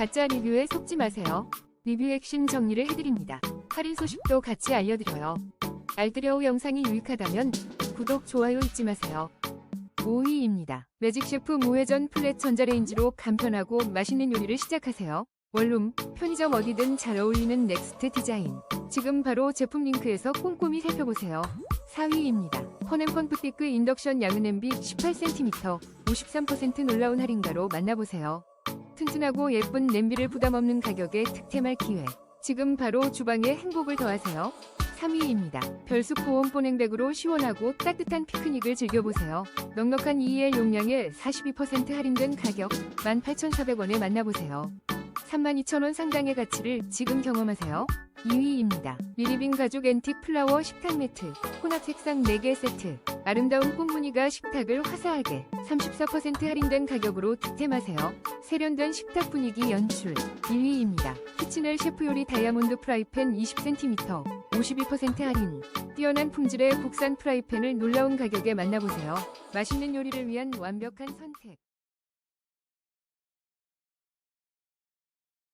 가짜 리뷰에 속지 마세요. 리뷰 핵심 정리를 해드립니다. 할인 소식도 같이 알려드려요. 알뜰여우 영상이 유익하다면 구독, 좋아요 잊지 마세요. 5위입니다. 매직셰프 무회전 플랫 전자레인지로 간편하고 맛있는 요리를 시작하세요. 원룸, 편의점 어디든 잘 어울리는 넥스트 디자인. 지금 바로 제품 링크에서 꼼꼼히 살펴보세요. 4위입니다. 펀앤펀 푸티크 인덕션 양은 냄비 18cm, 53% 놀라운 할인가로 만나보세요. 튼튼하고 예쁜 냄비를 부담 없는 가격에 득템할 기회. 지금 바로 주방에 행복을 더하세요. 3위입니다. 별수 고온 보냉백으로 시원하고 따뜻한 피크닉을 즐겨보세요. 넉넉한 2엘 용량에 42% 할인된 가격 18,400원에 만나보세요. 32,000원 상당의 가치를 지금 경험하세요. 2위입니다. 미리빙 가죽 앤틱 플라워 식탁 매트, 혼합 색상 4개 세트. 아름다운 꽃무늬가 식탁을 화사하게 34% 할인된 가격으로 득템하세요. 세련된 식탁 분위기 연출. 1위입니다. 키친웰 셰프 요리 다이아몬드 프라이팬 20cm, 52% 할인. 뛰어난 품질의 국산 프라이팬을 놀라운 가격에 만나보세요. 맛있는 요리를 위한 완벽한 선택.